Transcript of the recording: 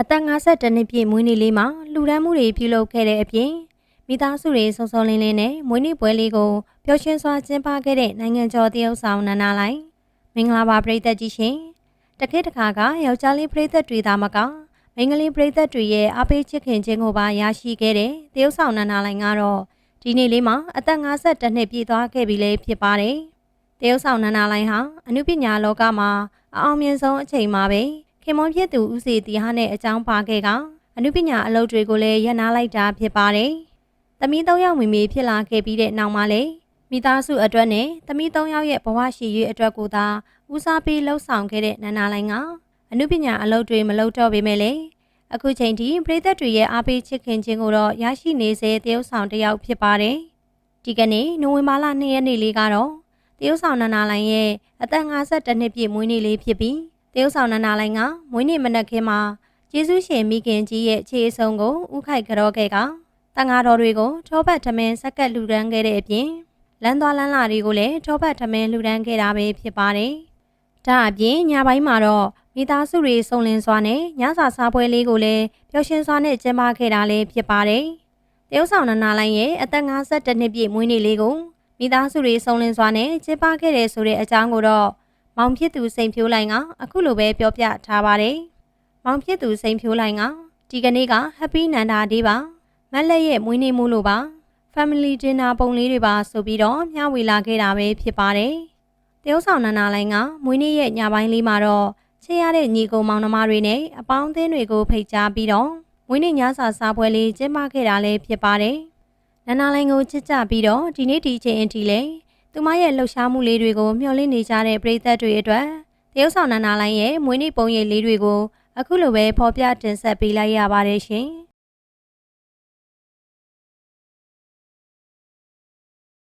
အသက်52နှစ်ပြည့်မွေးနေ့လေးမှာလှူဒန်းမှုတွေပြုလုပ်ခဲ့တဲ့အပြင်မိသားစုတွေစုံစုံလင်းလင်းနဲ့မွေးနေ့ပွဲလေးကိုပျော်ရွှင်စွာကျင်းပခဲ့တဲ့နိုင်ငံကျော်တရုတ်ဆောင်နန္နာလိုင်မင်္ဂလာပါပရိသတ်ကြီးရှင်တခေတ်တခါကယောက်ျားလေးပရိသတ်တွေသားမကမိန်းကလေးပရိသတ်တွေရဲ့အားပေးချစ်ခင်ခြင်းကိုပါရရှိခဲ့တဲ့တရုတ်ဆောင်နန္နာလိုင်ကတော့ဒီနေ့လေးမှာအသက်52နှစ်ပြည့်သွားခဲ့ပြီလေဖြစ်ပါတယ်တရုတ်ဆောင်နန္နာလိုင်ဟာအနုပညာလောကမှာအအောင်မြင်ဆုံးအချိန်မှာပဲ ခင်မွန်ဖြစ်သူဦးစီတီဟာနဲ့အကြောင်းပါခဲ့ကအနုပညာအလုပ်တွေကိုလည်းရပ်နားလိုက်တာဖြစ်ပါတယ်။သမီး၃ယောက်မိမိဖြစ်လာခဲ့ပြီးတဲ့နောက်မှာလေမိသားစုအတွက်နဲ့သမီး၃ယောက်ရဲ့ဘဝရှိရေးအတွက်ကိုသာဦးစားပေးလှုပ်ဆောင်ခဲ့တဲ့နန္နာလိုင်ကအနုပညာအလုပ်တွေမလုပ်တော့ပေမဲ့လေအခုချိန်ထိပြည်သက်တွေရဲ့အားပေးချစ်ခင်ခြင်းကိုတော့ရရှိနေစေတရုပ်ဆောင်တစ်ယောက်ဖြစ်ပါတယ်။ဒီကနေ့နိုဝင်ဘာလ2ရက်နေ့လေးကတော့တရုပ်ဆောင်နန္နာလိုင်ရဲ့အသက်52နှစ်ပြည့်မွေးနေ့လေးဖြစ်ပြီး တရုတ်ဆောင်နန္ဒာလိုင်းကမွေးနေ့မနက်ခင်းမှာကျေးဇူးရှင်မိခင်ကြီးရဲ့ခြေအစုံကိုဥခိုက်ကြောခဲ့ကတန်ဃာတော်တွေကိုထောပတ်ထမင်းဆက်ကပ်လှူဒန်းခဲ့တဲ့အပြင်လမ်းသွားလမ်းလာတွေကိုလည်းထောပတ်ထမင်းလှူဒန်းခဲ့တာပဲဖြစ်ပါတယ်။ဒါအပြင်ညပိုင်းမှာတော့မိသားစုတွေစုံလင်စွာနဲ့ညစာစားပွဲလေးကိုလည်းပျော်ရွှင်စွာနဲ့ကျင်းပခဲ့တာလည်းဖြစ်ပါတယ်။တရုတ်ဆောင်နန္ဒာလိုင်းရဲ့အသက်52နှစ်ပြည့်မွေးနေ့လေးကိုမိသားစုတွေစုံလင်စွာနဲ့ကျင်းပခဲ့တဲ့ဆိုတဲ့အကြောင်းကိုတော့ မောင်ဖြစ်သူစိန်ဖြိုးလိုင်းကအခုလိုပဲပြောပြထားပါတယ်။မောင်ဖြစ်သူစိန်ဖြိုးလိုင်းကဒီကနေ့က Happy Nanda Day ပါ။မက်လက်ရဲ့မွေးနေ့မှုလို့ပါ။ Family Dinner ပုံလေးတွေပါဆိုပြီးတော့မျှဝေလာခဲ့တာပဲဖြစ်ပါတယ်။တရုတ်ဆောင်နန္ဒာလိုင်းကမွေးနေ့ရဲ့ညပိုင်းလေးမှာတော့ချစ်ရတဲ့ညီကိုမောင်နှမတွေနဲ့အပေါင်းအသင်းတွေကိုဖိတ်ကြားပြီးတော့မွေးနေ့ညစာစားပွဲလေးကျင်းပခဲ့တာလည်းဖြစ်ပါတယ်။နန္ဒာလိုင်းကိုချစ်ကြပြီးတော့ဒီနေ့ဒီချိန်အထိလည်း သူမရဲ့လှုပ်ရှားမှုလေးတွေကိုမျှော်လင့်နေကြတဲ့ပရိသတ်တွေအတွက်တရုတ်ဆောင်နန္ဒာလိုင်းရဲ့မွေးနေ့ပုံရိပ်လေးတွေကိုအခုလိုပဲဖော်ပြတင်ဆက်ပေးလိုက်ရပါတယ်ရှင်။